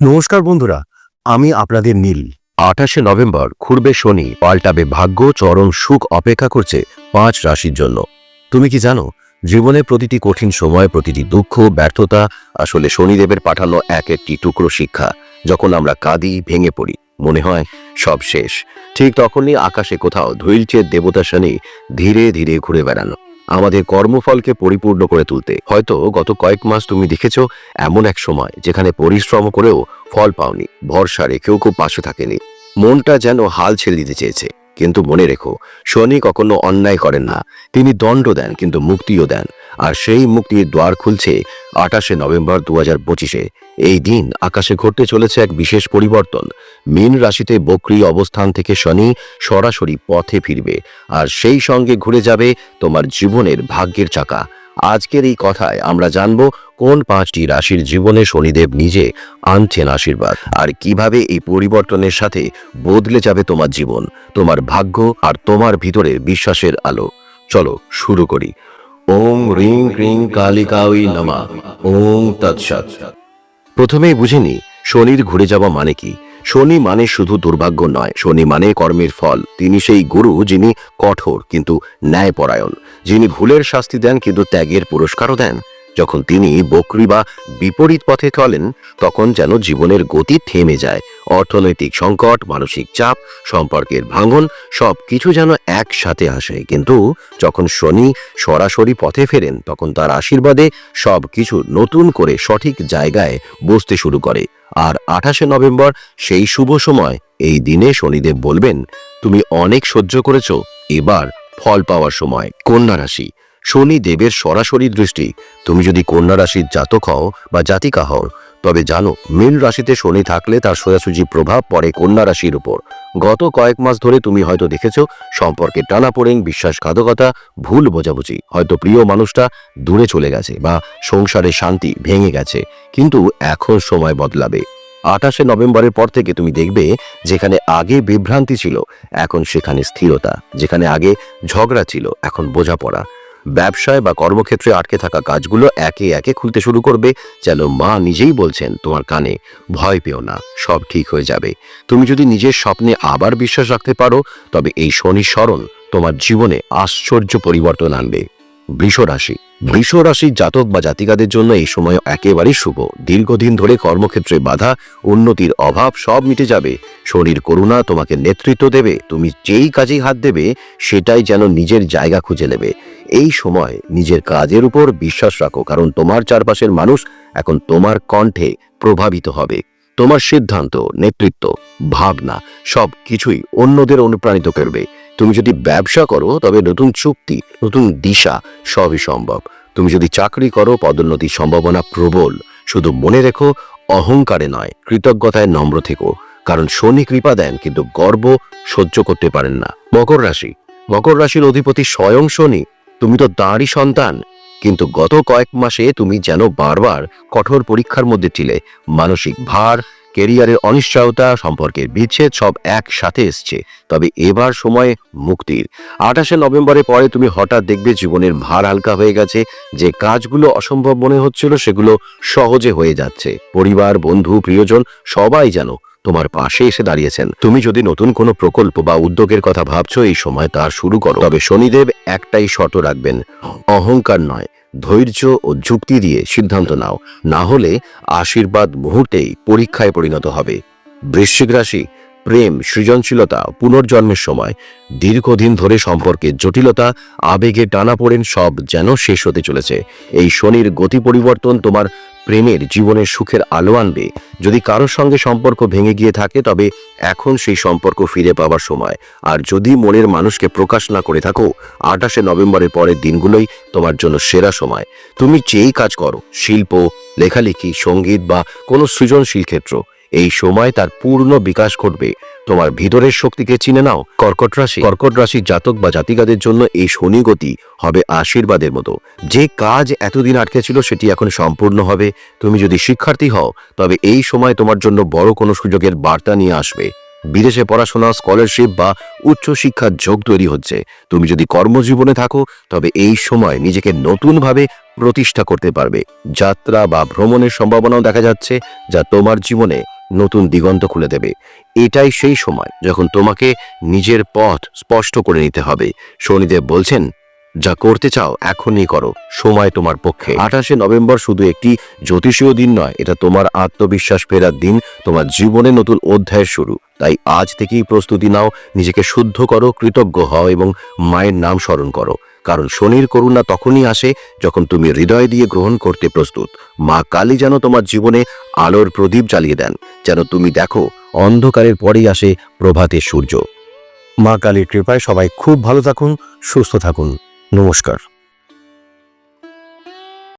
নমস্কার বন্ধুরা, আমি আপনাদের নীল। আঠাশে নভেম্বর ঘুরবে শনি পাল্টাবে ভাগ্য, চরম সুখ অপেক্ষা করছে পাঁচ রাশির জন্য। তুমি কি জানো, জীবনে প্রতিটি কঠিন সময় প্রতিটি দুঃখ, ব্যর্থতা, আসলে শনিদেবের পাঠানো এক একটি টুকরো শিক্ষা, যখন আমরা কাঁদি, ভেঙে পড়ি, মনে হয় সব শেষ। ঠিক তখনই আকাশে কোথাও ধৈর্যের দেবতা শনি ধীরে ধীরে ঘুরে বেড়ানো আমাদের কর্মফলকে পরিপূর্ণ করে তুলতে। হয়তো গত কয়েক মাস তুমি দেখেছ, এমন এক সময় যেখানে পরিশ্রম করেও ফল পাওনি, ভরসা রেখেও খুব পাশে থাকেনি। মনটা যেন হাল ছেড়ে দিতে চেয়েছে। কিন্তু মনে রেখো শনি কখনো অন্যায় করেন না। তিনি দণ্ড দেন, কিন্তু মুক্তিও দেন। আর সেই মুক্তির দ্বার খুলছে আঠাশে নভেম্বর দু হাজার এই দিন আকাশে ঘটতে চলেছে এক বিশেষ পরিবর্তন। মিন রাশিতে বক্রি অবস্থান থেকে শনি সরাসরি পথে ফিরবে। আর সেই সঙ্গে ঘুরে যাবে তোমার জীবনের ভাগ্যের চাকা। আজকের এই কথায় আমরা জানব কোন পাঁচটি রাশির জীবনে শনিদেব নিজে আনছেন আশীর্বাদ আর কীভাবে এই পরিবর্তনের সাথে বদলে যাবে তোমার জীবন, তোমার ভাগ্য আর তোমার ভিতরে বিশ্বাসের আলো। চলো শুরু করি। ওম রিং ক্রিং কালিকাউই নমা। ওম তৎসৎ। প্রথমেই বুঝিনি শনির ঘুরে যাওয়া মানে কি? শনি মানে শুধু দুর্ভাগ্য নয়, শনি মানে কর্মের ফল। তিনি সেই গুরু যিনি কঠোর কিন্তু ন্যায়পরায়ণ। যিনি ভুলের শাস্তি দেন কিন্তু ত্যাগের পুরস্কারও দেন। যখন তিনি বকরি বা বিপরীত পথে চলেন, তখন যেন জীবনের গতি থেমে যায়। অর্থনৈতিক সংকট, মানসিক চাপ, সম্পর্কের ভাঙন সব কিছু যেন একসাথে আসে। কিন্তু যখন শনি সরাসরি পথে ফেরেন, তখন তার আশীর্বাদে সব কিছু নতুন করে সঠিক জায়গায় বসতে শুরু করে। আর আঠাশে নভেম্বর, সেই শুভ সময়, এই দিনে শনিদেব বলবেন, তুমি অনেক সহ্য করেছ, এবার ফল পাওয়ার সময়। কন্যা রাশি, শনি দেবের সরাসরি দৃষ্টি। তুমি যদি কন্যা রাশির জাতক হও বা জাতিকা হও, তবে জানো মীন রাশিতে শনি থাকলে তার সোজাসুজি প্রভাব পড়ে কন্যা রাশির উপর। গত কয়েক মাস ধরে তুমি হয়তো দেখেছ সম্পর্কে টানাপোড়েন, বিশ্বাসঘাতকতা, ভুল বোঝাবুঝি। হয়তো প্রিয় মানুষটা দূরে চলে গেছে বা সংসারে শান্তি ভেঙে গেছে। কিন্তু এখন সময় বদলাবে। আঠাশে নভেম্বরের পর থেকে তুমি দেখবে যেখানে আগে বিভ্রান্তি ছিল, এখন সেখানে স্থিরতা, যেখানে আগে ঝগড়া ছিল, এখন বোঝাপড়া। ব্যবসায় বা কর্মক্ষেত্রে আটকে থাকা কাজগুলো একে একে খুলতে শুরু করবে, যেন মা নিজেই বলছেন, তোমার কানে ভয় পেও না, সব ঠিক হয়ে যাবে। তুমি যদি নিজের স্বপ্নে আবার বিশ্বাস রাখতে পারো, তবে এই শনি স্মরণ তোমার জীবনে আশ্চর্য পরিবর্তন আনবে। বৃষ রাশি জাতক বা জাতিকাদের জন্য এই সময় একেবারেই শুভ। দীর্ঘদিন ধরে কর্মক্ষেত্রে বাধা, উন্নতির অভাব সব মিটে যাবে। শরীর করুণা তোমাকে নেতৃত্ব দেবে, তুমি যেই কাজেই হাত দেবে, সেটাই যেন নিজের জায়গা খুঁজে নেবে। এই সময় নিজের কাজের উপর বিশ্বাস রাখো, কারণ তোমার চারপাশের মানুষ এখন তোমার কণ্ঠে প্রভাবিত হবে। তোমার সিদ্ধান্ত, নেতৃত্ব, ভাবনা সব কিছুই অন্যদের অনুপ্রাণিত করবে। তুমি যদি ব্যবসা করো, তবে নতুন চুক্তি, নতুন দিশা সবই সম্ভব। তুমি যদি চাকরি করো পদোন্নতির সম্ভাবনা প্রবল। শুধু মনে রেখো, অহংকারে নয়, কৃতজ্ঞতায় নম্র থেকো। কারণ শনি কৃপা দেন, কিন্তু গর্ব সহ্য করতে পারেন না। মকর রাশি। মকর রাশির অধিপতি স্বয়ং শনি। তুমি তো তাঁরই সন্তান। কিন্তু গত কয়েক মাসে তুমি যেন বারবার কঠোর পরীক্ষার মধ্যে ছিলে। মানসিক ভার কেরিয়ারের অনিশ্চয়তা সম্পর্কের বিচ্ছেদ সব একসাথে এসছে। তবে এবার সময় মুক্তির। আঠাশে নভেম্বরের পরে তুমি হঠাৎ দেখবে জীবনের ভার হালকা হয়ে গেছে, যে কাজগুলো অসম্ভব মনে হচ্ছিল সেগুলো সহজে হয়ে যাচ্ছে। পরিবার, বন্ধু, প্রিয়জন, সবাই যেন তোমার পাশে এসে দাঁড়িয়েছেন। তুমি যদি নতুন কোনো প্রকল্প বা উদ্যোগের কথা ভাবছ, এই সময় তা শুরু করো। তবে শনিদেব একটাই শর্ত রাখবেন, অহংকার নয়। ধৈর্য ও যুক্তি দিয়ে সিদ্ধান্ত নাও। না হলে আশীর্বাদ মুহূর্তেই পরীক্ষায় পরিণত হবে। বৃশ্চিক রাশি, প্রেম, সৃজনশীলতা, পুনর্জন্মের সময়, দীর্ঘদিন ধরে সম্পর্কে জটিলতা, আবেগে টানা পড়েন সব যেন শেষ হতে চলেছে। এই শনির গতি পরিবর্তন তোমার প্রেমের জীবনের সুখের আলো আনবে। যদি কারোর সঙ্গে সম্পর্ক ভেঙে গিয়ে থাকে, তবে এখন সেই সম্পর্ক ফিরে পাওয়ার সময়। আর যদি মনের মানুষকে প্রকাশ না করে থাকো, আঠাশে নভেম্বরের পরের দিনগুলোই তোমার জন্য সেরা সময়। তুমি যেই কাজ করো, শিল্প, লেখালেখি, সংগীত বা কোনো সৃজনশীল ক্ষেত্র, এই সময় তার পূর্ণ বিকাশ ঘটবে। তোমার ভিতরের শক্তিকে চিনে নাও। কর্কট রাশি। কর্কট রাশির জাতক বা জাতিকাদের জন্য এই শনি গতি হবে আশীর্বাদের মতো। যে কাজ এতদিন আটকে ছিল সেটি এখন সম্পূর্ণ হবে। তুমি যদি শিক্ষার্থী হও, তবে এই সময় তোমার জন্য বড় কোনো সুযোগের বার্তা নিয়ে আসবে। বিদেশে পড়াশোনা স্কলারশিপ বা উচ্চশিক্ষার যোগ তৈরি হচ্ছে। তুমি যদি কর্মজীবনে থাকো, তবে এই সময় নিজেকে নতুনভাবে প্রতিষ্ঠা করতে পারবে। যাত্রা বা ভ্রমণের সম্ভাবনাও দেখা যাচ্ছে, যা তোমার জীবনে নতুন দিগন্ত খুলে দেবে। এটাই সেই সময় যখন তোমাকে নিজের পথ স্পষ্ট করে নিতে হবে। শনিদেব বলছেন, যা করতে চাও, এখনই করো। সময় তোমার পক্ষে। আঠাশে নভেম্বর শুধু একটি জ্যোতিষীয় দিন নয়, এটা তোমার আত্মবিশ্বাস ফেরার দিন। তোমার জীবনে নতুন অধ্যায়ের শুরু। তাই আজ থেকেই প্রস্তুতি নাও, নিজেকে শুদ্ধ করো, কৃতজ্ঞ হও এবং মায়ের নাম স্মরণ করো। কারণ শনির করুণা তখনই আসে যখন তুমি হৃদয় দিয়ে গ্রহণ করতে প্রস্তুত। মা কালী যেন তোমার জীবনে আলোর প্রদীপ জ্বালিয়ে দেন, যেন তুমি দেখো অন্ধকারের পরেই আসে প্রভাতের সূর্য। মা কালীর কৃপায় সবাই খুব ভালো থাকুন, সুস্থ থাকুন। নমস্কার।